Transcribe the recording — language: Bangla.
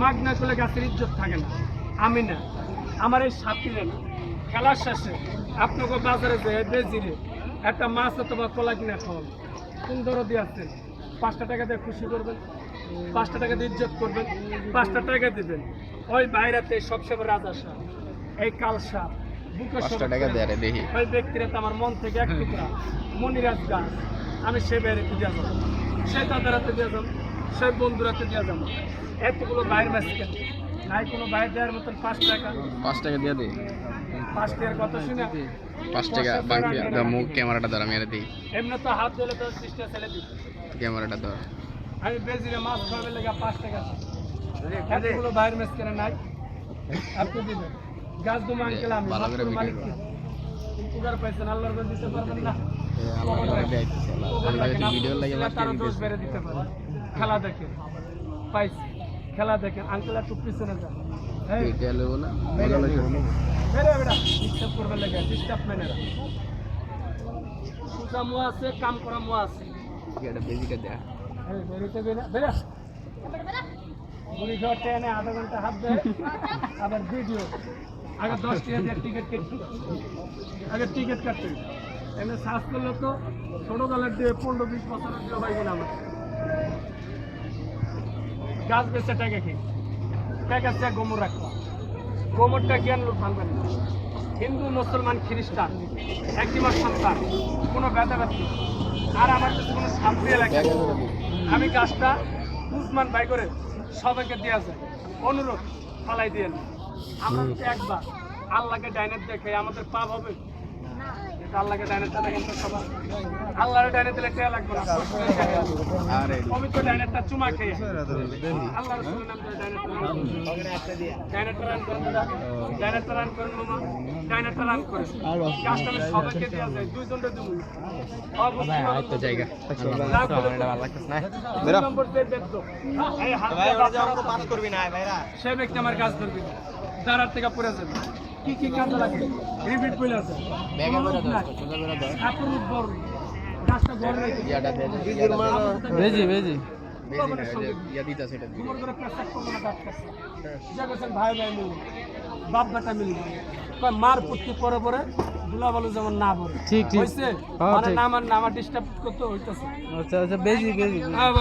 মাগ না করলে গাছের ইজ্জত থাকে না। আমি না। আমার এই সাথীরে না খেলার শেষে আপনাকে বাজারে যে বেজিরে একটা মাছ অথবা কলা কিনা খাওয়ান কোন দরদি আছেন পাঁচটা টাকা দিয়ে খুশি করবেন? পাঁচটা টাকা দিয়ে ইজ্জত করবেন? পাঁচটা টাকা দিবেন। ওই বাইরেতে সবসময় রাজা সাহ এই কাল পাঁচটা টাকা দেয় দেখি। ওই ব্যক্তিরা তো আমার মন থেকে এক টুকরা। মনিরাজ গাছ আমি সে বাইরে দিয়ে যাব। সে দাদারাতে দিয়ে যাব। সে বন্ধুরাতে দিয়ে যাব। এতগুলো বাইর মাছ কেন নাই কোনো বাইর দেওয়ার মতন পাঁচ টাকা। পাঁচ টাকা দিয়ে দে। পাঁচ টাকার কথা শুনে পাঁচ টাকা বাকি দাও মুখ ক্যামেরাটা ধর আমি দিই। এমনি তো হাত দিলে তো দিই ক্যামেরাটা ধর। আমি বেজিরে মাছ লেগে পাঁচ টাকা এতগুলো বাইর মাছ কেন নাই। আপনি দিবেন গাছ দুমা আঙ্কেল আমি ভালো করে মালিক? উপকার পাইছেন আল্লাহর দিতে পারবেন না। আল্লাহ ভিডিও লাগে দিতে পারে। খেলা দেখেন। পাইছি। খেলা দেখেন। আঙ্কেল একটু পিছনে যান। ডিস্টার্ব লাগে ডিস্টার্ব সুজা মোয়া আছে কাম করা আছে। দেয়া বেরোতে বেরা বেরা। ট্রেনে আধা ঘণ্টা হাত দেয় আবার ভিডিও আগে দশ টাকা দিয়ে টিকিট কেটে আগে টিকিট কাটতে এমনি সার্চ করলে তো ছোট দলের দিয়ে পনেরো বিশ বছরের দিয়ে হয়ে গেল আমার। গাছ বেচে টাকা খেয়ে টাকা চেয়ে গোমর রাখবা গোমরটা জ্ঞান লোক ভাঙবেন না। হিন্দু, মুসলমান, খ্রিস্টান একই মাস সন্তান, কোনো ভেদাভেদ নেই আর আমার কাছে কোনো শান্তি নাকি? আমি গাছটা উসমান ভাই করে সবাইকে দেওয়া যায় অনুরোধ ফালাই দিয়ে। আমরা একবার আল্লাহকে ডাইনেট দেখে আমাদের পাপ হবে আল্লাহকে ডাইনেটটা দেখেন তো সবাই আল্লাহর ডাইনেট দিলে টেয়া লাগবে না। পবিত্র ডাইনেটটা চুমা খেয়ে। আল্লাহ রসুলের নাম ধরে ডাইনেটটা রান করেন ডাইনেটটা রান করেন দাদা। ডাইনেটটা রান করেন মামা। ডাইনেটটা রান করেন গাছটা আমি সবাইকে দেওয়া যায় দুইজনটা দেবো তো জায়গা। লাভ করে এটা ভালো লাগতেছে না? দুই নম্বর যে দেখতো, এই হাত দিয়ে বাচ্চারা সে ব্যক্তি আমার গাছ ধরবে। দাঁড়ার থেকে পড়ে যাবে। কি কি কাজ লাগে? রিপিট বলে আছে। ব্যাগে করে দাও সোজা করে দাও আপুর বড় গাছটা বড় রেখে ইয়াটা দে বেজি বেজি। না ওই যে দিতাছে এটা তোমার করে পেশাব করব না কাজ করছে যা করছেন ভাই ভাই বাপ বেটা মিলবে। মার পুত্তি পরে পরে দুলা বলো যেমন না পড়ে ঠিক, ঠিক। হয়েছে হ্যাঁ, মানে। না আমার না আমার ডিস্টার্ব করতে হইতেছে। আচ্ছা আচ্ছা বেজি বেজি। হ্যাঁ